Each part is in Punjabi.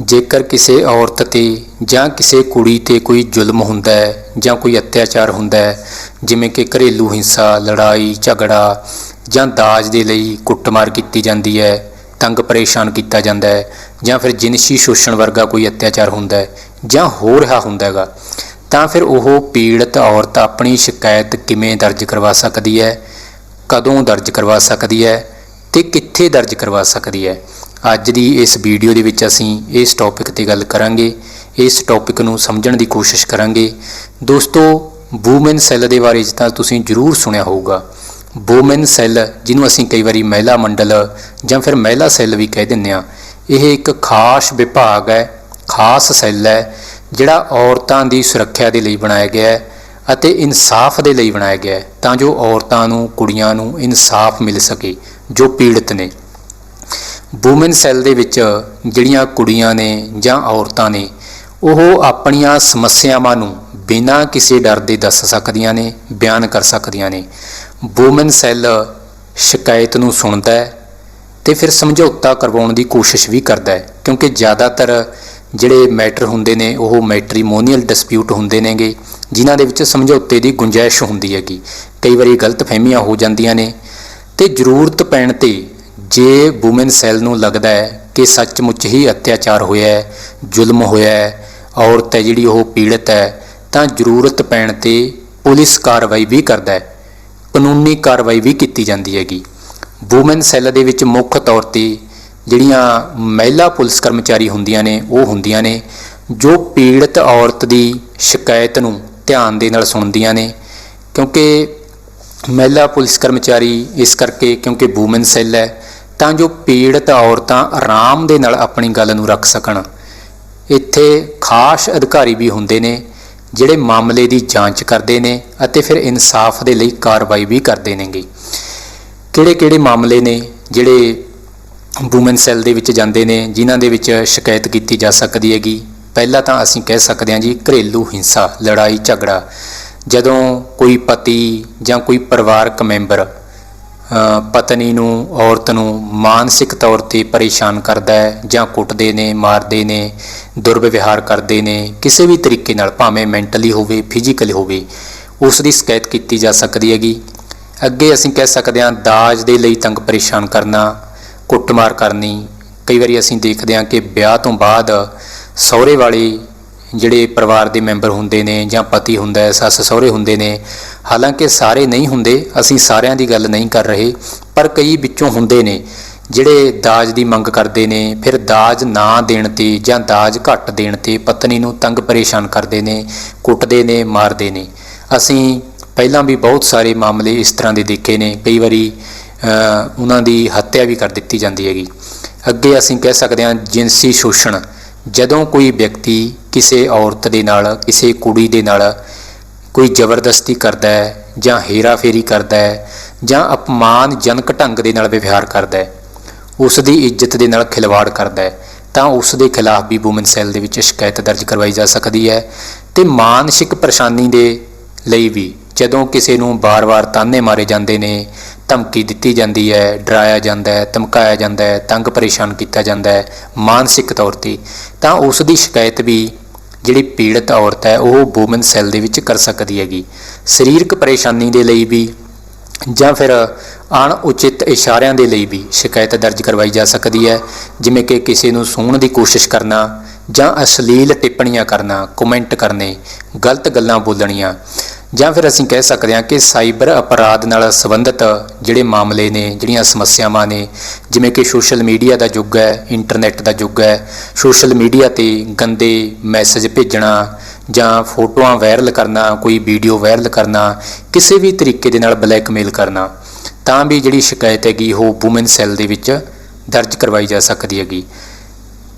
ਜੇਕਰ ਕਿਸੇ ਔਰਤ ਤੇ ਜਾਂ ਕਿਸੇ ਕੁੜੀ ਤੇ ਕੋਈ ਜ਼ੁਲਮ ਹੁੰਦਾ ਹੈ ਜਾਂ ਕੋਈ ਅਤਿਆਚਾਰ ਹੁੰਦਾ ਹੈ, ਜਿਵੇਂ ਕਿ ਘਰੇਲੂ ਹਿੰਸਾ, ਲੜਾਈ, ਝਗੜਾ ਜਾਂ ਦਾਜ ਦੇ ਲਈ ਕੁੱਟਮਾਰ ਕੀਤੀ ਜਾਂਦੀ ਹੈ, ਤੰਗ ਪਰੇਸ਼ਾਨ ਕੀਤਾ ਜਾਂਦਾ ਹੈ ਜਾਂ ਫਿਰ ਜਿਨਸੀ ਸ਼ੋਸ਼ਣ ਵਰਗਾ ਕੋਈ ਅਤਿਆਚਾਰ ਹੁੰਦਾ ਹੈ ਜਾਂ ਹੋ ਰਿਹਾ ਹੁੰਦਾ ਹੈਗਾ, ਤਾਂ ਫਿਰ ਉਹ ਪੀੜਤ ਔਰਤ ਆਪਣੀ ਸ਼ਿਕਾਇਤ ਕਿਵੇਂ ਦਰਜ ਕਰਵਾ ਸਕਦੀ ਹੈ, ਕਦੋਂ ਦਰਜ ਕਰਵਾ ਸਕਦੀ ਹੈ ਤੇ ਕਿੱਥੇ ਦਰਜ ਕਰਵਾ ਸਕਦੀ ਹੈ। ਅੱਜ ਦੀ ਇਸ ਵੀਡੀਓ ਦੇ ਵਿੱਚ ਅਸੀਂ ਇਸ ਟੌਪਿਕ ਤੇ ਗੱਲ ਕਰਾਂਗੇ। ਇਸ ਟੌਪਿਕ ਨੂੰ ਸਮਝਣ ਦੀ ਕੋਸ਼ਿਸ਼ ਕਰਾਂਗੇ। ਦੋਸਤੋ ਵੂਮਨ ਸੈੱਲ ਦੇ ਬਾਰੇ 'ਚ ਤਾਂ ਤੁਸੀਂ ਜ਼ਰੂਰ ਸੁਣਿਆ ਹੋਊਗਾ। ਵੂਮਨ ਸੈੱਲ ਜਿਹਨੂੰ ਅਸੀਂ ਕਈ ਵਾਰੀ ਮਹਿਲਾ ਮੰਡਲ ਜਾਂ ਫਿਰ ਮਹਿਲਾ ਸੈੱਲ ਵੀ ਕਹਿ ਦਿੰਦੇ ਆ ਇਹ ਇੱਕ ਖਾਸ ਵਿਭਾਗ ਹੈ, ਖਾਸ ਸੈੱਲ ਹੈ, ਜਿਹੜਾ ਔਰਤਾਂ ਦੀ ਸੁਰੱਖਿਆ ਦੇ ਲਈ ਬਣਾਇਆ ਗਿਆ ਹੈ ਅਤੇ ਇਨਸਾਫ ਦੇ ਲਈ ਬਣਾਇਆ ਗਿਆ ਹੈ, ਤਾਂ ਜੋ ਔਰਤਾਂ ਨੂੰ, ਕੁੜੀਆਂ ਨੂੰ ਇਨਸਾਫ ਮਿਲ ਸਕੇ, ਜੋ ਪੀੜਤ ਨੇ। ਵੂਮਨ ਸੈੱਲ ਦੇ ਵਿੱਚ ਜਿਹੜੀਆਂ ਕੁੜੀਆਂ ਨੇ ਜਾਂ ਔਰਤਾਂ ਨੇ, ਉਹ ਆਪਣੀਆਂ ਸਮੱਸਿਆਵਾਂ ਨੂੰ ਬਿਨਾਂ ਕਿਸੇ ਡਰ ਦੇ ਦੱਸ ਸਕਦੀਆਂ ਨੇ, ਬਿਆਨ ਕਰ ਸਕਦੀਆਂ ਨੇ। ਵੂਮਨ ਸੈੱਲ ਸ਼ਿਕਾਇਤ ਨੂੰ ਸੁਣਦਾ ਹੈ ਤੇ ਫਿਰ ਸਮਝੌਤਾ ਕਰਵਾਉਣ ਦੀ ਕੋਸ਼ਿਸ਼ ਵੀ ਕਰਦਾ ਹੈ, ਕਿਉਂਕਿ ਜ਼ਿਆਦਾਤਰ ਜਿਹੜੇ ਮੈਟਰ ਹੁੰਦੇ ਨੇ, ਉਹ ਮੈਟ੍ਰੀਮੋਨੀਅਲ ਡਿਸਪਿਊਟ ਹੁੰਦੇ ਨੇਗੇ, ਜਿਨ੍ਹਾਂ ਦੇ ਵਿੱਚ ਸਮਝੌਤੇ ਦੀ ਗੁੰਜਾਇਸ਼ ਹੁੰਦੀ ਹੈਗੀ। ਕਈ ਵਾਰੀ ਗਲਤਫਹਿਮੀਆਂ ਹੋ ਜਾਂਦੀਆਂ ਨੇ ਤੇ ਜ਼ਰੂਰਤ ਪੈਣ ਤੇ ਜੇ ਵੂਮਨ ਸੈੱਲ ਨੂੰ ਲੱਗਦਾ ਹੈ ਕਿ ਸੱਚਮੁੱਚ ਹੀ ਅਤਿਆਚਾਰ ਹੋਇਆ ਹੈ, ਜ਼ੁਲਮ ਹੋਇਆ ਹੈ, ਔਰਤ ਹੈ ਜਿਹੜੀ ਉਹ ਪੀੜਤ ਹੈ, ਤਾਂ ਜ਼ਰੂਰਤ ਪੈਣ ਤੇ ਪੁਲਿਸ ਕਾਰਵਾਈ ਵੀ ਕਰਦਾ ਹੈ। ਕਾਨੂੰਨੀ ਕਾਰਵਾਈ ਵੀ ਕੀਤੀ ਜਾਂਦੀ ਹੈਗੀ। ਵੂਮਨ ਸੈੱਲ ਦੇ ਵਿੱਚ ਮੁੱਖ ਤੌਰ ਤੇ ਜਿਹੜੀਆਂ ਮਹਿਲਾ ਪੁਲਿਸ ਕਰਮਚਾਰੀ ਹੁੰਦੀਆਂ ਨੇ, ਉਹ ਹੁੰਦੀਆਂ ਨੇ, ਜੋ ਪੀੜਤ ਔਰਤ ਦੀ ਸ਼ਿਕਾਇਤ ਨੂੰ ਧਿਆਨ ਦੇ ਨਾਲ ਸੁਣਦੀਆਂ ਨੇ, ਕਿਉਂਕਿ ਮਹਿਲਾ ਪੁਲਿਸ ਕਰਮਚਾਰੀ ਇਸ ਕਰਕੇ ਕਿਉਂਕਿ ਵੂਮਨ ਸੈੱਲ ਹੈ ਤਾਂ ਜੋ ਪੀੜਤ ਔਰਤਾਂ ਆਰਾਮ ਦੇ ਨਾਲ ਆਪਣੀ ਗੱਲ ਨੂੰ ਰੱਖ ਸਕਣ। ਇੱਥੇ ਖਾਸ ਅਧਿਕਾਰੀ ਵੀ ਹੁੰਦੇ ਨੇ, ਜਿਹੜੇ ਮਾਮਲੇ ਦੀ ਜਾਂਚ ਕਰਦੇ ਨੇ ਅਤੇ ਫਿਰ ਇਨਸਾਫ ਦੇ ਲਈ ਕਾਰਵਾਈ ਵੀ ਕਰਦੇ ਨੇਗੇ। ਕਿਹੜੇ-ਕਿਹੜੇ ਮਾਮਲੇ ਨੇ ਜਿਹੜੇ ਵੂਮਨ ਸੈੱਲ ਦੇ ਵਿੱਚ ਜਾਂਦੇ ਨੇ, ਜਿਨ੍ਹਾਂ ਦੇ ਵਿੱਚ ਸ਼ਿਕਾਇਤ ਕੀਤੀ ਜਾ ਸਕਦੀ ਹੈਗੀ? ਪਹਿਲਾਂ ਤਾਂ ਅਸੀਂ ਕਹਿ ਸਕਦੇ ਹਾਂ ਜੀ, ਘਰੇਲੂ ਹਿੰਸਾ ਲੜਾਈ ਝਗੜਾ ਜਦੋਂ ਕੋਈ ਪਤੀ ਜਾਂ ਕੋਈ ਪਰਿਵਾਰਕ ਮੈਂਬਰ ਪਤਨੀ ਨੂੰ, ਔਰਤ ਨੂੰ ਮਾਨਸਿਕ ਤੌਰ ਤੇ ਪਰੇਸ਼ਾਨ ਕਰਦਾ ਹੈ ਜਾਂ ਕੁੱਟਦੇ ਨੇ, ਮਾਰਦੇ ਨੇ, ਦੁਰਵਿਵਹਾਰ ਕਰਦੇ ਨੇ, ਕਿਸੇ ਵੀ ਤਰੀਕੇ ਨਾਲ, ਭਾਵੇਂ ਮੈਂਟਲੀ ਹੋਵੇ, ਫਿਜ਼ੀਕਲੀ ਹੋਵੇ, ਉਸ ਦੀ ਸ਼ਿਕਾਇਤ ਕੀਤੀ ਜਾ ਸਕਦੀ ਹੈਗੀ। ਅੱਗੇ ਅਸੀਂ ਕਹਿ ਸਕਦੇ ਹਾਂ, ਦਾਜ ਦੇ ਲਈ ਤੰਗ ਪਰੇਸ਼ਾਨ ਕਰਨਾ, ਕੁੱਟਮਾਰ ਕਰਨੀ, ਕਈ ਵਾਰੀ ਅਸੀਂ ਦੇਖਦੇ ਹਾਂ ਕਿ ਵਿਆਹ ਤੋਂ ਬਾਅਦ ਸਹੁਰੇ ਵਾਲੇ ਜਿਹੜੇ ਪਰਿਵਾਰ ਦੇ ਮੈਂਬਰ ਹੁੰਦੇ ਨੇ ਜਾਂ ਪਤੀ ਹੁੰਦਾ ਹੈ, ਸੱਸ ਸਹੁਰੇ ਹੁੰਦੇ ਨੇ, ਹਾਲਾਂਕਿ ਸਾਰੇ ਨਹੀਂ ਹੁੰਦੇ, ਅਸੀਂ ਸਾਰਿਆਂ ਦੀ ਗੱਲ ਨਹੀਂ ਕਰ ਰਹੇ, ਪਰ ਕਈ ਵਿੱਚੋਂ ਹੁੰਦੇ ਨੇ, ਜਿਹੜੇ ਦਾਜ ਦੀ ਮੰਗ ਕਰਦੇ ਨੇ, ਫਿਰ ਦਾਜ ਨਾ ਦੇਣ ਤੇ ਜਾਂ ਦਾਜ ਘੱਟ ਦੇਣ ਤੇ ਪਤਨੀ ਨੂੰ ਤੰਗ ਪਰੇਸ਼ਾਨ ਕਰਦੇ ਨੇ, ਕੁੱਟਦੇ ਨੇ, ਮਾਰਦੇ ਨੇ। ਅਸੀਂ ਪਹਿਲਾਂ ਵੀ ਬਹੁਤ ਸਾਰੇ ਮਾਮਲੇ ਇਸ ਤਰ੍ਹਾਂ ਦੇ ਦੇਖੇ ਨੇ, ਕਈ ਵਾਰੀ ਉਹਨਾਂ ਦੀ ਹੱਤਿਆ ਵੀ ਕਰ ਦਿੱਤੀ ਜਾਂਦੀ ਹੈਗੀ। ਅੱਗੇ ਅਸੀਂ ਕਹਿ ਸਕਦੇ ਹਾਂ, ਜਿਨਸੀ ਸ਼ੋਸ਼ਣ ਜਦੋਂ ਕੋਈ ਵਿਅਕਤੀ ਕਿਸੇ ਔਰਤ ਦੇ ਨਾਲ, ਕਿਸੇ ਕੁੜੀ ਦੇ ਨਾਲ ਕੋਈ ਜ਼ਬਰਦਸਤੀ ਕਰਦਾ ਹੈ ਜਾਂ ਹੇਰਾਫੇਰੀ ਕਰਦਾ ਹੈ ਜਾਂ ਅਪਮਾਨਜਨਕ ਢੰਗ ਦੇ ਨਾਲ ਵਿਵਹਾਰ ਕਰਦਾ ਹੈ, ਉਸ ਦੀ ਇੱਜ਼ਤ ਦੇ ਨਾਲ ਖਿਲਵਾੜ ਕਰਦਾ ਹੈ, ਤਾਂ ਉਸ ਦੇ ਖਿਲਾਫ ਵੀ ਵੂਮਨ ਸੈੱਲ ਦੇ ਵਿੱਚ ਸ਼ਿਕਾਇਤ ਦਰਜ ਕਰਵਾਈ ਜਾ ਸਕਦੀ ਹੈ ਤੇ ਮਾਨਸਿਕ ਪਰੇਸ਼ਾਨੀ ਦੇ ਲਈ ਵੀ ਜਦੋਂ ਕਿਸੇ ਨੂੰ ਬਾਰ-ਬਾਰ ਤਾਨੇ ਮਾਰੇ ਜਾਂਦੇ ਨੇ ਧਮਕੀ ਦਿੱਤੀ ਜਾਂਦੀ ਹੈ, ਡਰਾਇਆ ਜਾਂਦਾ ਹੈ, ਧਮਕਾਇਆ ਜਾਂਦਾ ਹੈ, ਤੰਗ ਪਰੇਸ਼ਾਨ ਕੀਤਾ ਜਾਂਦਾ ਹੈ, ਮਾਨਸਿਕ ਤੌਰ ਤੇ। ਤਾਂ ਉਸ ਦੀ ਸ਼ਿਕਾਇਤ ਵੀ ਜਿਹੜੀ ਪੀੜਤ ਔਰਤ ਹੈ, ਉਹ ਵੂਮਨ ਸੈੱਲ ਦੇ ਵਿੱਚ ਕਰ ਸਕਦੀ ਹੈਗੀ। ਸਰੀਰਕ ਪਰੇਸ਼ਾਨੀ ਦੇ ਲਈ ਵੀ ਜਾਂ ਫਿਰ ਅਣ ਉਚਿਤ ਇਸ਼ਾਰਿਆਂ ਦੇ ਲਈ ਵੀ ਸ਼ਿਕਾਇਤ ਦਰਜ ਕਰਵਾਈ ਜਾ ਸਕਦੀ ਹੈ। ਜਿਵੇਂ ਕਿ ਕਿਸੇ ਨੂੰ ਸੂਹਣ ਦੀ ਕੋਸ਼ਿਸ਼ ਕਰਨਾ ਜਾਂ ਅਸ਼ਲੀਲ ਟਿੱਪਣੀਆਂ ਕਰਨਾ ਕਮੈਂਟ ਕਰਨੇ, ਗਲਤ ਗੱਲਾਂ ਬੋਲਣੀਆਂ, ਜਾਂ ਫਿਰ ਅਸੀਂ ਕਹਿ ਸਕਦੇ ਹਾਂ ਕਿ ਸਾਈਬਰ ਅਪਰਾਧ ਨਾਲ ਸੰਬੰਧਿਤ ਜਿਹੜੇ ਮਾਮਲੇ ਨੇ, ਜਿਹੜੀਆਂ ਸਮੱਸਿਆਵਾਂ ਨੇ, ਜਿਵੇਂ ਕਿ ਸੋਸ਼ਲ ਮੀਡੀਆ ਦਾ ਯੁੱਗ ਹੈ ਇੰਟਰਨੈਟ ਦਾ ਯੁੱਗ ਹੈ, ਸੋਸ਼ਲ ਮੀਡੀਆ ਤੇ ਗੰਦੇ ਮੈਸੇਜ ਭੇਜਣਾ, ਜਾਂ ਫੋਟੋਆਂ ਵਾਇਰਲ ਕਰਨਾ, ਕੋਈ ਵੀਡੀਓ ਵਾਇਰਲ ਕਰਨਾ, ਕਿਸੇ ਵੀ ਤਰੀਕੇ ਦੇ ਨਾਲ ਬਲੈਕਮੇਲ ਕਰਨਾ, ਤਾਂ ਵੀ ਜਿਹੜੀ ਸ਼ਿਕਾਇਤ ਹੈਗੀ ਉਹ ਵੂਮਨ ਸੈੱਲ ਦੇ ਵਿੱਚ ਦਰਜ ਕਰਵਾਈ ਜਾ ਸਕਦੀ ਹੈਗੀ।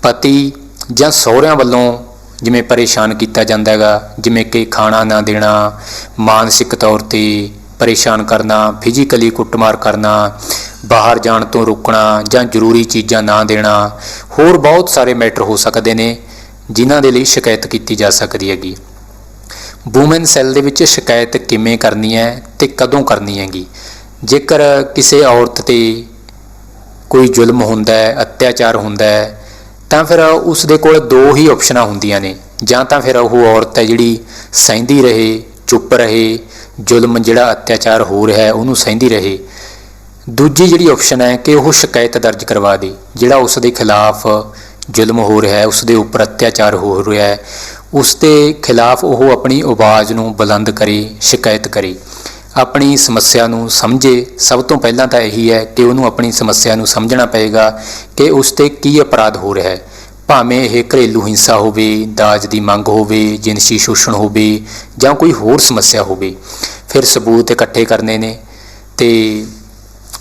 ਪਤੀ ਜਾਂ ਸਹੁਰਿਆਂ ਵੱਲੋਂ ਜਿਵੇਂ ਪਰੇਸ਼ਾਨ ਕੀਤਾ ਜਾਂਦਾ ਹੈਗਾ, ਜਿਵੇਂ ਕਿ ਖਾਣਾ ਨਾ ਦੇਣਾ, ਮਾਨਸਿਕ ਤੌਰ ਤੇ ਪਰੇਸ਼ਾਨ ਕਰਨਾ ਫਿਜ਼ੀਕਲੀ ਕੁੱਟਮਾਰ ਕਰਨਾ, ਬਾਹਰ ਜਾਣ ਤੋਂ ਰੋਕਣਾ ਜਾਂ ਜ਼ਰੂਰੀ ਚੀਜ਼ਾਂ ਨਾ ਦੇਣਾ, ਹੋਰ ਬਹੁਤ ਸਾਰੇ ਮੈਟਰ ਹੋ ਸਕਦੇ ਨੇ ਜਿਨ੍ਹਾਂ ਦੇ ਲਈ ਸ਼ਿਕਾਇਤ ਕੀਤੀ ਜਾ ਸਕਦੀ ਹੈਗੀ। ਵੂਮਨ ਸੈੱਲ ਦੇ ਵਿੱਚ ਸ਼ਿਕਾਇਤ ਕਿਵੇਂ ਕਰਨੀ ਹੈ ਤੇ ਕਦੋਂ ਕਰਨੀ ਹੈਗੀ? ਜੇਕਰ ਕਿਸੇ ਔਰਤ ਤੇ ਕੋਈ ਜ਼ੁਲਮ ਹੁੰਦਾ ਹੈ, ਅਤਿਆਚਾਰ ਹੁੰਦਾ ਹੈ ਤਾਂ ਫਿਰ ਉਸ ਦੇ ਕੋਲ ਦੋ ਹੀ ਆਪਸ਼ਨਾਂ ਹੁੰਦੀਆਂ ਨੇ। ਜਾਂ ਤਾਂ ਫਿਰ ਉਹ ਔਰਤ ਹੈ ਜਿਹੜੀ ਸਹਿੰਦੀ ਰਹੇ, ਚੁੱਪ ਰਹੇ, ਜ਼ੁਲਮ ਜਿਹੜਾ ਅਤਿਆਚਾਰ ਹੋ ਰਿਹਾ ਹੈ, ਉਹਨੂੰ ਸਹਿੰਦੀ ਰਹੇ। ਦੂਜੀ ਜਿਹੜੀ ਆਪਸ਼ਨ ਹੈ ਕਿ ਉਹ ਸ਼ਿਕਾਇਤ ਦਰਜ ਕਰਵਾ ਦੇ, ਜਿਹੜਾ ਉਸ ਦੇ ਖਿਲਾਫ ਜ਼ੁਲਮ ਹੋ ਰਿਹਾ ਹੈ ਉਸ ਦੇ ਉੱਪਰ ਅਤਿਆਚਾਰ ਹੋ ਰਿਹਾ ਹੈ ਉਸ ਦੇ ਖਿਲਾਫ ਉਹ ਆਪਣੀ ਆਵਾਜ਼ ਨੂੰ ਬੁਲੰਦ ਕਰੇ, ਸ਼ਿਕਾਇਤ ਕਰੇ। ਆਪਣੀ ਸਮੱਸਿਆ ਨੂੰ ਸਮਝੇ। ਸਭ ਤੋਂ ਪਹਿਲਾਂ ਤਾਂ ਇਹੀ ਹੈ ਕਿ ਉਹਨੂੰ ਆਪਣੀ ਸਮੱਸਿਆ ਨੂੰ ਸਮਝਣਾ ਪਏਗਾ ਕਿ ਉਸ ਤੇ ਕੀ ਅਪਰਾਧ ਹੋ ਰਿਹਾ ਹੈ। ਭਾਵੇਂ ਇਹ ਘਰੇਲੂ ਹਿੰਸਾ ਹੋਵੇ, ਦਾਜ ਦੀ ਮੰਗ ਹੋਵੇ, ਜਿਨਸੀ ਸ਼ੋਸ਼ਣ ਹੋਵੇ ਜਾਂ ਕੋਈ ਹੋਰ ਸਮੱਸਿਆ ਹੋਵੇ, ਫਿਰ ਸਬੂਤ ਇਕੱਠੇ ਕਰਨੇ ਨੇ ਤੇ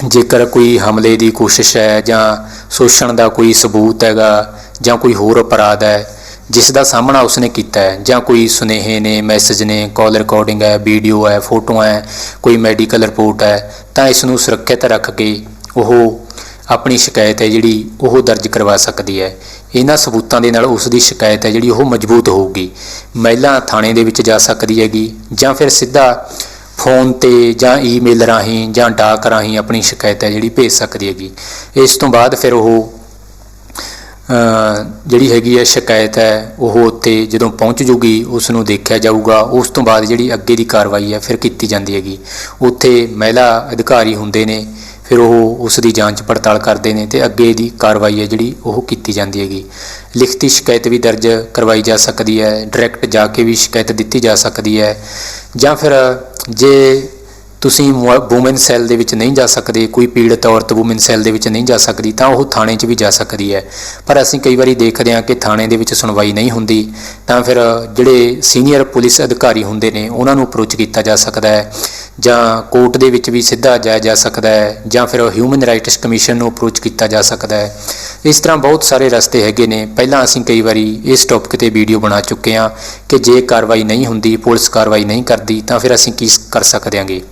ਜੇਕਰ ਕੋਈ ਹਮਲੇ ਦੀ ਕੋਸ਼ਿਸ਼ ਹੈ ਜਾਂ ਸ਼ੋਸ਼ਣ ਦਾ ਕੋਈ ਸਬੂਤ ਹੈਗਾ ਜਾਂ ਕੋਈ ਹੋਰ ਅਪਰਾਧ ਹੈ ਜਿਸ ਦਾ ਸਾਹਮਣਾ ਉਸਨੇ ਕੀਤਾ ਹੈ, ਜਾਂ ਕੋਈ ਸੁਨੇਹੇ ਨੇ ਮੈਸੇਜ ਨੇ ਕਾਲ ਰਿਕਾਰਡਿੰਗ ਹੈ ਵੀਡੀਓ ਹੈ ਫੋਟੋਆਂ ਹੈ, ਕੋਈ ਮੈਡੀਕਲ ਰਿਪੋਰਟ ਹੈ, ਤਾਂ ਇਸ ਨੂੰ ਸੁਰੱਖਿਅਤ ਰੱਖ ਕੇ ਉਹ ਆਪਣੀ ਸ਼ਿਕਾਇਤ ਹੈ ਜਿਹੜੀ ਉਹ ਦਰਜ ਕਰਵਾ ਸਕਦੀ ਹੈ। ਇਹਨਾਂ ਸਬੂਤਾਂ ਦੇ ਨਾਲ ਉਸ ਦੀ ਸ਼ਿਕਾਇਤ ਹੈ ਜਿਹੜੀ ਉਹ ਮਜ਼ਬੂਤ ਹੋਊਗੀ। ਮਹਿਲਾ, ਥਾਣੇ ਦੇ ਵਿੱਚ ਜਾ ਸਕਦੀ ਹੈਗੀ, ਜਾਂ ਫਿਰ ਸਿੱਧਾ ਫੋਨ ਤੇ ਜਾਂ ਈਮੇਲ ਰਾਹੀਂ ਜਾਂ ਡਾਕ ਰਾਹੀਂ ਆਪਣੀ ਸ਼ਿਕਾਇਤ ਹੈ ਜਿਹੜੀ ਭੇਜ ਸਕਦੀ ਹੈਗੀ। ਇਸ ਤੋਂ ਬਾਅਦ ਫਿਰ ਉਹ ਜਿਹੜੀ ਹੈਗੀ ਹੈ ਸ਼ਿਕਾਇਤ ਹੈ, ਉਹ ਉੱਥੇ ਜਦੋਂ ਪਹੁੰਚ ਜੂਗੀ ਉਸ ਨੂੰ ਦੇਖਿਆ ਜਾਊਗਾ। ਉਸ ਤੋਂ ਬਾਅਦ ਜਿਹੜੀ ਅੱਗੇ ਦੀ ਕਾਰਵਾਈ ਹੈ, ਫਿਰ ਕੀਤੀ ਜਾਂਦੀ ਹੈਗੀ। ਉੱਥੇ ਮਹਿਲਾ ਅਧਿਕਾਰੀ ਹੁੰਦੇ ਨੇ, ਫਿਰ ਉਹ ਉਸ ਦੀ ਜਾਂਚ ਪੜਤਾਲ ਕਰਦੇ ਨੇ ਤੇ ਅੱਗੇ ਦੀ ਕਾਰਵਾਈ ਹੈ ਜਿਹੜੀ, ਉਹ ਕੀਤੀ ਜਾਂਦੀ ਹੈਗੀ। ਲਿਖਤੀ ਸ਼ਿਕਾਇਤ ਵੀ ਦਰਜ ਕਰਵਾਈ ਜਾ ਸਕਦੀ ਹੈ, ਡਾਇਰੈਕਟ ਜਾ ਕੇ ਵੀ ਸ਼ਿਕਾਇਤ ਦਿੱਤੀ ਜਾ ਸਕਦੀ ਹੈ। ਜਾਂ ਫਿਰ ਜੇ ਤੁਸੀਂ ਵੂਮਨ ਸੈੱਲ ਦੇ ਵਿੱਚ ਨਹੀਂ ਜਾ ਸਕਦੇ, ਕੋਈ ਪੀੜਤ ਔਰਤ ਵੂਮਨ ਸੈੱਲ ਦੇ ਵਿੱਚ ਨਹੀਂ ਜਾ ਸਕਦੀ, ਤਾਂ ਉਹ ਥਾਣੇ 'ਚ ਵੀ ਜਾ ਸਕਦੀ ਹੈ। ਪਰ ਅਸੀਂ ਕਈ ਵਾਰੀ ਦੇਖਦੇ ਹਾਂ ਕਿ ਥਾਣੇ ਦੇ ਵਿੱਚ ਸੁਣਵਾਈ ਨਹੀਂ ਹੁੰਦੀ, ਤਾਂ ਫਿਰ ਜਿਹੜੇ ਸੀਨੀਅਰ ਪੁਲਿਸ ਅਧਿਕਾਰੀ ਹੁੰਦੇ ਨੇ, ਉਹਨਾਂ ਨੂੰ ਅਪਰੋਚ ਕੀਤਾ ਜਾ ਸਕਦਾ ਹੈ, ਜਾਂ ਕੋਰਟ ਦੇ ਵਿੱਚ ਵੀ ਸਿੱਧਾ ਜਾਇਆ ਜਾ ਸਕਦਾ ਹੈ, ਜਾਂ ਫਿਰ ਹਿਊਮਨ ਰਾਈਟਸ ਕਮਿਸ਼ਨ ਨੂੰ ਅਪਰੋਚ ਕੀਤਾ ਜਾ ਸਕਦਾ ਹੈ। ਇਸ ਤਰ੍ਹਾਂ ਬਹੁਤ ਸਾਰੇ ਰਸਤੇ ਹੈਗੇ ਨੇ। ਪਹਿਲਾਂ ਅਸੀਂ ਕਈ ਵਾਰੀ ਇਸ ਟੌਪਿਕ ਤੇ ਵੀਡੀਓ ਬਣਾ ਚੁੱਕੇ ਹਾਂ ਕਿ ਜੇ ਕਾਰਵਾਈ ਨਹੀਂ ਹੁੰਦੀ, ਪੁਲਿਸ ਕਾਰਵਾਈ ਨਹੀਂ ਕਰਦੀ, ਤਾਂ ਫਿਰ ਅਸੀਂ ਕੀ ਕਰ ਸਕਦੇ ਹਾਂਗੇ?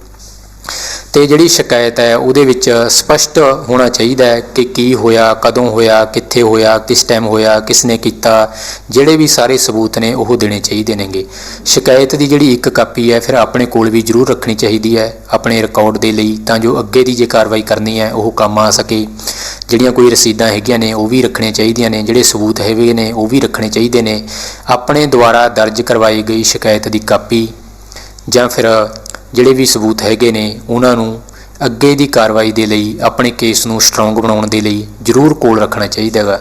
ਤੇ ਜਿਹੜੀ ਸ਼ਿਕਾਇਤ ਹੈ, ਉਹਦੇ ਵਿੱਚ ਸਪਸ਼ਟ ਹੋਣਾ ਚਾਹੀਦਾ ਹੈ ਕਿ ਕੀ ਹੋਇਆ, ਕਦੋਂ ਹੋਇਆ, ਕਿੱਥੇ ਹੋਇਆ, ਕਿਸ ਟਾਈਮ ਹੋਇਆ ਕਿਸ ਨੇ ਕੀਤਾ, ਜਿਹੜੇ ਵੀ ਸਾਰੇ ਸਬੂਤ ਨੇ, ਉਹ ਦੇਣੇ ਚਾਹੀਦੇ ਨੇਗੇ। ਸ਼ਿਕਾਇਤ ਦੀ ਜਿਹੜੀ ਇੱਕ ਕਾਪੀ ਹੈ, ਫਿਰ ਆਪਣੇ ਕੋਲ ਵੀ ਜ਼ਰੂਰ ਰੱਖਣੀ ਚਾਹੀਦੀ ਹੈ, ਆਪਣੇ ਰਿਕਾਰਡ ਦੇ ਲਈ, ਤਾਂ ਜੋ ਅੱਗੇ ਦੀ ਜੇ ਕਾਰਵਾਈ ਕਰਨੀ ਹੈ, ਉਹ ਕੰਮ ਆ ਸਕੇ। ਜਿਹੜੀਆਂ ਕੋਈ ਰਸੀਦਾਂ ਹੈਗੀਆਂ ਨੇ, ਉਹ ਵੀ ਰੱਖਣੀਆਂ ਚਾਹੀਦੀਆਂ ਨੇ, ਜਿਹੜੇ ਸਬੂਤ ਹੈਗੇ ਨੇ, ਉਹ ਵੀ ਰੱਖਣੇ ਚਾਹੀਦੇ ਨੇ। ਆਪਣੇ ਦੁਆਰਾ ਦਰਜ ਕਰਵਾਈ ਗਈ ਸ਼ਿਕਾਇਤ ਦੀ ਕਾਪੀ ਜਾਂ ਫਿਰ ਜਿਹੜੇ ਵੀ ਸਬੂਤ ਹੈਗੇ ਨੇ, ਉਹਨਾਂ ਨੂੰ ਅੱਗੇ ਦੀ ਕਾਰਵਾਈ ਦੇ ਲਈ, ਆਪਣੇ ਕੇਸ ਨੂੰ ਸਟਰੋਂਗ ਬਣਾਉਣ ਦੇ ਲਈ ਜ਼ਰੂਰ ਕੋਲ ਰੱਖਣਾ ਚਾਹੀਦਾ ਹੈਗਾ।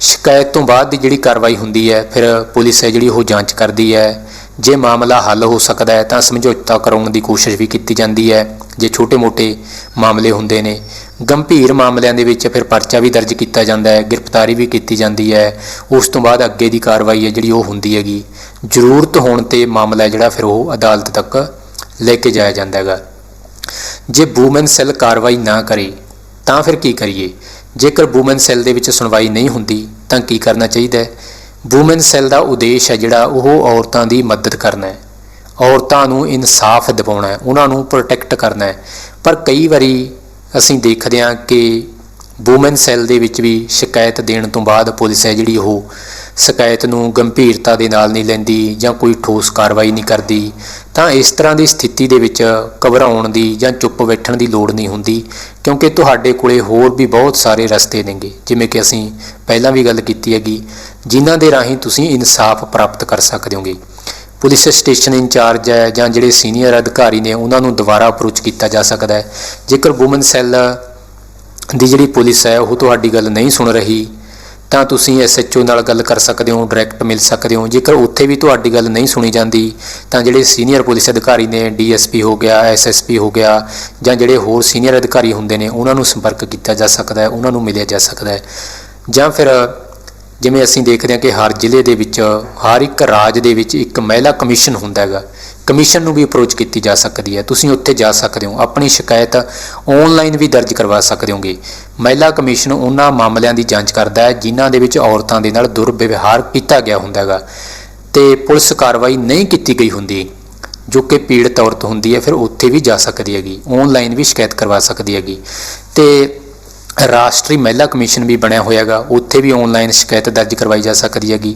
ਸ਼ਿਕਾਇਤ ਤੋਂ ਬਾਅਦ ਦੀ ਜਿਹੜੀ ਕਾਰਵਾਈ ਹੁੰਦੀ ਹੈ, ਫਿਰ ਪੁਲਿਸ ਹੈ ਜਿਹੜੀ ਉਹ ਜਾਂਚ ਕਰਦੀ ਹੈ। ਜੇ ਮਾਮਲਾ ਹੱਲ ਹੋ ਸਕਦਾ ਹੈ, ਤਾਂ ਸਮਝੌਤਾ ਕਰਾਉਣ ਦੀ ਕੋਸ਼ਿਸ਼ ਵੀ ਕੀਤੀ ਜਾਂਦੀ ਹੈ। ਜੇ ਛੋਟੇ-ਮੋਟੇ ਮਾਮਲੇ ਹੁੰਦੇ ਨੇ, ਗੰਭੀਰ ਮਾਮਲਿਆਂ ਦੇ ਵਿੱਚ ਫਿਰ ਪਰਚਾ ਵੀ ਦਰਜ ਕੀਤਾ ਜਾਂਦਾ ਹੈ, ਗ੍ਰਿਫਤਾਰੀ ਵੀ ਕੀਤੀ ਜਾਂਦੀ ਹੈ। ਉਸ ਤੋਂ ਬਾਅਦ ਅੱਗੇ ਦੀ ਕਾਰਵਾਈ ਹੈ ਜਿਹੜੀ ਉਹ ਹੁੰਦੀ ਹੈਗੀ। ਜ਼ਰੂਰਤ ਹੋਣ ਤੇ ਮਾਮਲਾ ਜਿਹੜਾ ਫਿਰ ਉਹ ਅਦਾਲਤ ਤੱਕ ਲੈ ਕੇ ਜਾਇਆ ਜਾਂਦਾ ਹੈਗਾ ਜੇ ਵੂਮਨ ਸੈੱਲ ਕਾਰਵਾਈ ਨਾ ਕਰੇ, ਤਾਂ ਫਿਰ ਕੀ ਕਰੀਏ? ਜੇਕਰ ਵੂਮਨ ਸੈੱਲ ਦੇ ਵਿੱਚ ਸੁਣਵਾਈ ਨਹੀਂ ਹੁੰਦੀ, ਤਾਂ ਕੀ ਕਰਨਾ ਚਾਹੀਦਾ ਹੈ? ਵੂਮਨ ਸੈੱਲ ਦਾ ਉਦੇਸ਼ ਹੈ ਜਿਹੜਾ ਉਹ ਔਰਤਾਂ ਦੀ ਮਦਦ ਕਰਨਾ ਹੈ। ਔਰਤਾਂ ਨੂੰ ਇਨਸਾਫ ਦਿਵਾਉਣਾ ਹੈ, ਉਹਨਾਂ ਨੂੰ ਪ੍ਰੋਟੈਕਟ ਕਰਨਾ ਹੈ। ਪਰ ਕਈ ਵਾਰੀ ਅਸੀਂ ਦੇਖਦੇ ਹਾਂ ਕਿ ਵੂਮਨ ਸੈੱਲ ਦੇ ਵਿੱਚ ਵੀ ਸ਼ਿਕਾਇਤ ਦੇਣ ਤੋਂ ਬਾਅਦ ਪੁਲਿਸ ਹੈ ਜਿਹੜੀ ਉਹ ਸ਼ਿਕਾਇਤ ਨੂੰ ਗੰਭੀਰਤਾ ਦੇ ਨਾਲ ਨਹੀਂ ਲੈਂਦੀ ਜਾਂ ਕੋਈ ਠੋਸ ਕਾਰਵਾਈ ਨਹੀਂ ਕਰਦੀ, ਤਾਂ ਇਸ ਤਰ੍ਹਾਂ ਦੀ ਸਥਿਤੀ ਦੇ ਵਿੱਚ ਘਬਰਾਉਣ ਦੀ ਜਾਂ ਚੁੱਪ ਬੈਠਣ ਦੀ ਲੋੜ ਨਹੀਂ ਹੁੰਦੀ, ਕਿਉਂਕਿ ਤੁਹਾਡੇ ਕੋਲੇ ਹੋਰ ਵੀ ਬਹੁਤ ਸਾਰੇ ਰਸਤੇ ਨੇਗੇ, ਜਿਵੇਂ ਕਿ ਅਸੀਂ ਪਹਿਲਾਂ ਵੀ ਗੱਲ ਕੀਤੀ ਹੈਗੀ, ਜਿਨ੍ਹਾਂ ਦੇ ਰਾਹੀਂ ਤੁਸੀਂ ਇਨਸਾਫ ਪ੍ਰਾਪਤ ਕਰ ਸਕਦੇ ਹੋਗੇ। ਪੁਲਿਸ ਸਟੇਸ਼ਨ ਇੰਚਾਰਜ ਹੈ ਜਾਂ ਜਿਹੜੇ ਸੀਨੀਅਰ ਅਧਿਕਾਰੀ ਨੇ, ਉਹਨਾਂ ਨੂੰ ਦੁਬਾਰਾ ਅਪਰੋਚ ਕੀਤਾ ਜਾ ਸਕਦਾ ਹੈ। ਜੇਕਰ ਵੂਮਨ ਸੈੱਲ ਦੀ ਜਿਹੜੀ ਪੁਲਿਸ ਹੈ, ਉਹ ਤੁਹਾਡੀ ਗੱਲ ਨਹੀਂ ਸੁਣ ਰਹੀ ਤਾਂ ਤੁਸੀਂ ਐਸਐਚਓ ਨਾਲ ਗੱਲ ਕਰ ਸਕਦੇ ਹੋ ਡਾਇਰੈਕਟ ਮਿਲ ਸਕਦੇ ਹੋ। ਜੇਕਰ ਉੱਥੇ ਵੀ ਤੁਹਾਡੀ ਗੱਲ ਨਹੀਂ ਸੁਣੀ ਜਾਂਦੀ, ਤਾਂ ਜਿਹੜੇ ਸੀਨੀਅਰ ਪੁਲਿਸ ਅਧਿਕਾਰੀ ਨੇ ਡੀਐਸਪੀ ਹੋ ਗਿਆ ਐਸਐਸਪੀ ਹੋ ਗਿਆ, ਜਾਂ ਜਿਹੜੇ ਹੋਰ ਸੀਨੀਅਰ ਅਧਿਕਾਰੀ ਹੁੰਦੇ ਨੇ, ਉਹਨਾਂ ਨੂੰ ਸੰਪਰਕ ਕੀਤਾ ਜਾ ਸਕਦਾ ਹੈ, ਉਹਨਾਂ ਨੂੰ ਮਿਲਿਆ ਜਾ ਸਕਦਾ ਹੈ। ਜਾਂ ਫਿਰ ਜਿਵੇਂ ਅਸੀਂ ਦੇਖਦੇ ਹਾਂ ਕਿ ਹਰ ਜ਼ਿਲ੍ਹੇ ਦੇ ਵਿੱਚ, ਹਰ ਇੱਕ ਰਾਜ ਦੇ ਵਿੱਚ ਇੱਕ ਮਹਿਲਾ ਕਮਿਸ਼ਨ ਹੁੰਦਾ ਹੈਗਾ। ਕਮਿਸ਼ਨ ਨੂੰ ਵੀ ਅਪਰੋਚ ਕੀਤੀ ਜਾ ਸਕਦੀ ਹੈ। ਤੁਸੀਂ ਉੱਥੇ ਜਾ ਸਕਦੇ ਹੋ। ਆਪਣੀ ਸ਼ਿਕਾਇਤ ਆਨਲਾਈਨ ਵੀ ਦਰਜ ਕਰਵਾ ਸਕਦੇ ਹੋਗੇ। ਮਹਿਲਾ ਕਮਿਸ਼ਨ ਉਹਨਾਂ ਮਾਮਲਿਆਂ ਦੀ ਜਾਂਚ ਕਰਦਾ ਹੈ ਜਿਨ੍ਹਾਂ ਦੇ ਵਿੱਚ ਔਰਤਾਂ ਦੇ ਨਾਲ ਦੁਰਵਿਵਹਾਰ ਕੀਤਾ ਗਿਆ ਹੁੰਦਾ ਹੈਗਾ ਤੇ ਪੁਲਿਸ ਕਾਰਵਾਈ ਨਹੀਂ ਕੀਤੀ ਗਈ ਹੁੰਦੀ, ਜੋ ਕਿ ਪੀੜਤ ਔਰਤ ਹੁੰਦੀ ਹੈ, ਫਿਰ ਉੱਥੇ ਵੀ ਜਾ ਸਕਦੀ ਹੈਗੀ। ਆਨਲਾਈਨ ਵੀ ਸ਼ਿਕਾਇਤ ਕਰਵਾ ਸਕਦੀ ਹੈਗੀ। ਤੇ ਰਾਸ਼ਟਰੀ ਮਹਿਲਾ ਕਮਿਸ਼ਨ ਵੀ ਬਣਿਆ ਹੋਇਆ ਹੈਗਾ ਉੱਥੇ ਵੀ ਆਨਲਾਈਨ ਸ਼ਿਕਾਇਤ ਦਰਜ ਕਰਵਾਈ ਜਾ ਸਕਦੀ ਹੈਗੀ।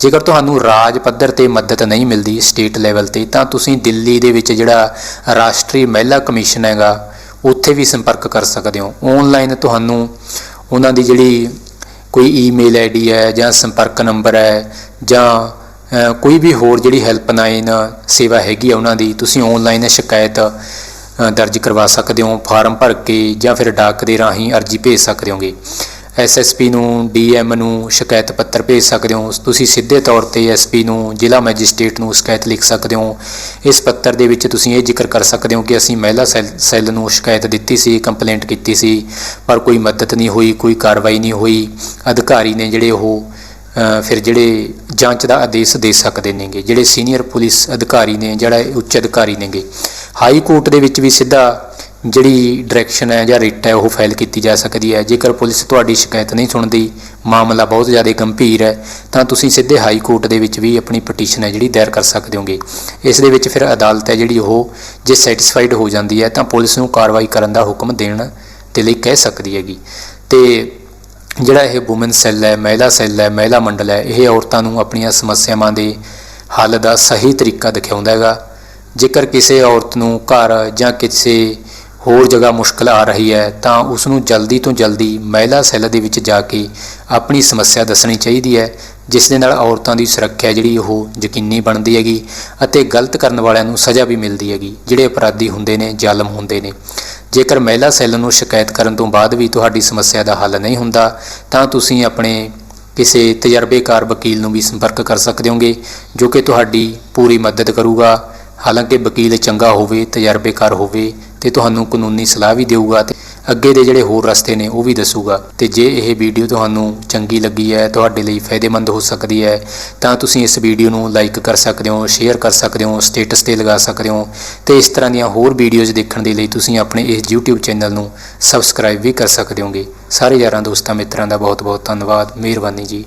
ਜੇਕਰ ਤੁਹਾਨੂੰ ਰਾਜ ਪੱਧਰ ਤੇ ਮਦਦ ਨਹੀਂ ਮਿਲਦੀ ਸਟੇਟ ਲੈਵਲ ਤੇ, ਤਾਂ ਤੁਸੀਂ ਦਿੱਲੀ ਦੇ ਵਿੱਚ ਜਿਹੜਾ ਰਾਸ਼ਟਰੀ ਮਹਿਲਾ ਕਮਿਸ਼ਨ ਹੈਗਾ, ਉੱਥੇ ਵੀ ਸੰਪਰਕ ਕਰ ਸਕਦੇ ਹੋ। ਆਨਲਾਈਨ ਤੁਹਾਨੂੰ ਉਹਨਾਂ ਦੀ ਜਿਹੜੀ ਕੋਈ ਈਮੇਲ ਆਈਡੀ ਹੈ ਜਾਂ ਸੰਪਰਕ ਨੰਬਰ ਹੈ ਜਾਂ ਕੋਈ ਵੀ ਹੋਰ ਜਿਹੜੀ ਹੈਲਪਲਾਈਨ ਸੇਵਾ ਹੈਗੀ ਆ ਉਹਨਾਂ ਦੀ, ਤੁਸੀਂ ਆਨਲਾਈਨ ਸ਼ਿਕਾਇਤ ਦਰਜ ਕਰਵਾ ਸਕਦੇ ਹੋ, ਫਾਰਮ ਭਰ ਕੇ ਜਾਂ ਫਿਰ ਡਾਕ ਦੇ ਰਾਹੀਂ ਅਰਜ਼ੀ ਭੇਜ ਸਕਦੇ ਹੋਗੇ। ਐਸਐਸਪੀ ਨੂੰ ਡੀਐਮ ਨੂੰ ਸ਼ਿਕਾਇਤ ਪੱਤਰ ਭੇਜ ਸਕਦੇ ਹੋ। ਤੁਸੀਂ ਸਿੱਧੇ ਤੌਰ ਤੇ ਐਸਪੀ ਨੂੰ, ਜ਼ਿਲ੍ਹਾ ਮੈਜਿਸਟ੍ਰੇਟ ਨੂੰ ਸ਼ਿਕਾਇਤ ਲਿਖ ਸਕਦੇ ਹੋ। ਇਸ ਪੱਤਰ ਦੇ ਵਿੱਚ ਤੁਸੀਂ ਇਹ ਜ਼ਿਕਰ ਕਰ ਸਕਦੇ ਹੋ ਕਿ ਅਸੀਂ ਮਹਿਲਾ ਸੈੱਲ ਸੈੱਲ ਨੂੰ ਸ਼ਿਕਾਇਤ ਦਿੱਤੀ ਸੀ, ਕੰਪਲੇਂਟ ਕੀਤੀ ਸੀ, ਪਰ ਕੋਈ ਮਦਦ ਨਹੀਂ ਹੋਈ, ਕੋਈ ਕਾਰਵਾਈ ਨਹੀਂ ਹੋਈ। ਅਧਿਕਾਰੀ ਨੇ ਜਿਹੜੇ ਉਹ ਫਿਰ ਜਿਹੜੇ ਜਾਂਚ ਦਾ ਆਦੇਸ਼ ਦੇ ਸਕਦੇ ਨੇਗੇ। ਜਿਹੜੇ ਸੀਨੀਅਰ ਪੁਲਿਸ ਅਧਿਕਾਰੀ ਨੇ, ਜਿਹੜਾ ਉੱਚ ਅਧਿਕਾਰੀ ਨੇਗੇ। ਹਾਈ ਕੋਰਟ ਦੇ ਵਿੱਚ ਵੀ ਸਿੱਧਾ ਜਿਹੜੀ ਡਾਇਰੈਕਸ਼ਨ ਹੈ ਜਾਂ ਰਿਟ ਹੈ ਉਹ ਫਾਈਲ ਕੀਤੀ ਜਾ ਸਕਦੀ ਹੈ। ਜੇਕਰ ਪੁਲਿਸ ਤੁਹਾਡੀ ਸ਼ਿਕਾਇਤ ਨਹੀਂ ਸੁਣਦੀ, ਮਾਮਲਾ ਬਹੁਤ ਜ਼ਿਆਦਾ ਗੰਭੀਰ ਹੈ, ਤਾਂ ਤੁਸੀਂ ਸਿੱਧੇ ਹਾਈ ਕੋਰਟ ਦੇ ਵਿੱਚ ਵੀ ਆਪਣੀ ਪਟੀਸ਼ਨ ਹੈ ਜਿਹੜੀ ਦਾਇਰ ਕਰ ਸਕਦੇ ਹੋਗੇ। ਇਸ ਦੇ ਵਿੱਚ ਫਿਰ ਅਦਾਲਤ ਹੈ ਜਿਹੜੀ ਉਹ ਜੇ ਸੈਟੀਸਫਾਈਡ ਹੋ ਜਾਂਦੀ ਹੈ, ਤਾਂ ਪੁਲਿਸ ਨੂੰ ਕਾਰਵਾਈ ਕਰਨ ਦਾ ਹੁਕਮ ਦੇਣ ਦੇ ਲਈ ਕਹਿ ਸਕਦੀ ਹੈਗੀ। ਤੇ ਜਿਹੜਾ ਇਹ ਔਮਨ ਸੈੱਲ ਹੈ, ਮਹਿਲਾ ਸੈੱਲ ਹੈ, ਮਹਿਲਾ ਮੰਡਲ ਹੈ, ਇਹ ਔਰਤਾਂ ਨੂੰ ਆਪਣੀਆਂ ਸਮੱਸਿਆਵਾਂ ਦੇ ਹੱਲ ਦਾ ਸਹੀ ਤਰੀਕਾ ਦਿਖਾਉਂਦਾ ਹੈਗਾ। ਜੇਕਰ ਕਿਸੇ ਔਰਤ ਨੂੰ ਘਰ ਜਾਂ ਕਿਸੇ ਹੋਰ ਜਗ੍ਹਾ ਮੁਸ਼ਕਲ ਆ ਰਹੀ ਹੈ, ਤਾਂ ਉਸ ਨੂੰ ਜਲਦੀ ਤੋਂ ਜਲਦੀ ਮਹਿਲਾ ਸੈੱਲ ਦੇ ਵਿੱਚ ਜਾ ਕੇ ਆਪਣੀ ਸਮੱਸਿਆ ਦੱਸਣੀ ਚਾਹੀਦੀ ਹੈ, ਜਿਸ ਦੇ ਨਾਲ ਔਰਤਾਂ ਦੀ ਸੁਰੱਖਿਆ ਜਿਹੜੀ ਉਹ ਯਕੀਨੀ ਬਣਦੀ ਹੈਗੀ ਅਤੇ ਗਲਤ ਕਰਨ ਵਾਲਿਆਂ ਨੂੰ ਸਜ਼ਾ ਵੀ ਮਿਲਦੀ ਹੈਗੀ, ਜਿਹੜੇ ਅਪਰਾਧੀ ਹੁੰਦੇ ਨੇ, ਜ਼ਾਲਮ ਹੁੰਦੇ ਨੇ। ਜੇਕਰ ਮਹਿਲਾ ਸੈੱਲ ਨੂੰ ਸ਼ਿਕਾਇਤ ਕਰਨ ਤੋਂ ਬਾਅਦ ਵੀ ਤੁਹਾਡੀ ਸਮੱਸਿਆ ਦਾ ਹੱਲ ਨਹੀਂ ਹੁੰਦਾ, ਤਾਂ ਤੁਸੀਂ ਆਪਣੇ ਕਿਸੇ ਤਜਰਬੇਕਾਰ ਵਕੀਲ ਨੂੰ ਵੀ ਸੰਪਰਕ ਕਰ ਸਕਦੇ ਹੋਗੇ, ਜੋ ਕਿ ਤੁਹਾਡੀ ਪੂਰੀ ਮਦਦ ਕਰੂਗਾ। ਹਾਲਾਂਕਿ ਵਕੀਲ ਚੰਗਾ ਹੋਵੇ, ਤਜਰਬੇਕਾਰ ਹੋਵੇ ਤੇ ਤੁਹਾਨੂੰ ਕਾਨੂੰਨੀ ਸਲਾਹ ਵੀ ਦੇਊਗਾ ਤੇ ਅੱਗੇ ਦੇ ਜਿਹੜੇ ਹੋਰ ਰਸਤੇ ਨੇ ਉਹ ਵੀ ਦੱਸੂਗਾ। ਤੇ ਜੇ ਇਹ ਵੀਡੀਓ ਤੁਹਾਨੂੰ ਚੰਗੀ ਲੱਗੀ ਹੈ, ਤੁਹਾਡੇ ਲਈ ਫਾਇਦੇਮੰਦ ਹੋ ਸਕਦੀ ਹੈ, ਤਾਂ ਤੁਸੀਂ ਇਸ ਵੀਡੀਓ ਨੂੰ ਲਾਈਕ ਕਰ ਸਕਦੇ ਹੋ, ਸ਼ੇਅਰ ਕਰ ਸਕਦੇ ਹੋ, ਸਟੇਟਸ ਤੇ ਲਗਾ ਸਕਦੇ ਹੋ ਤੇ ਇਸ ਤਰ੍ਹਾਂ ਦੀਆਂ ਹੋਰ ਵੀਡੀਓਜ਼ ਦੇਖਣ ਦੇ ਲਈ ਤੁਸੀਂ ਆਪਣੇ ਇਸ YouTube ਚੈਨਲ ਨੂੰ ਸਬਸਕ੍ਰਾਈਬ ਵੀ ਕਰ ਸਕਦੇ ਹੋਗੇ। ਸਾਰੇ ਯਾਰਾਂ ਦੋਸਤਾਂ ਮਿੱਤਰਾਂ ਦਾ ਬਹੁਤ ਬਹੁਤ ਧੰਨਵਾਦ। ਮਿਹਰਬਾਨੀ ਜੀ।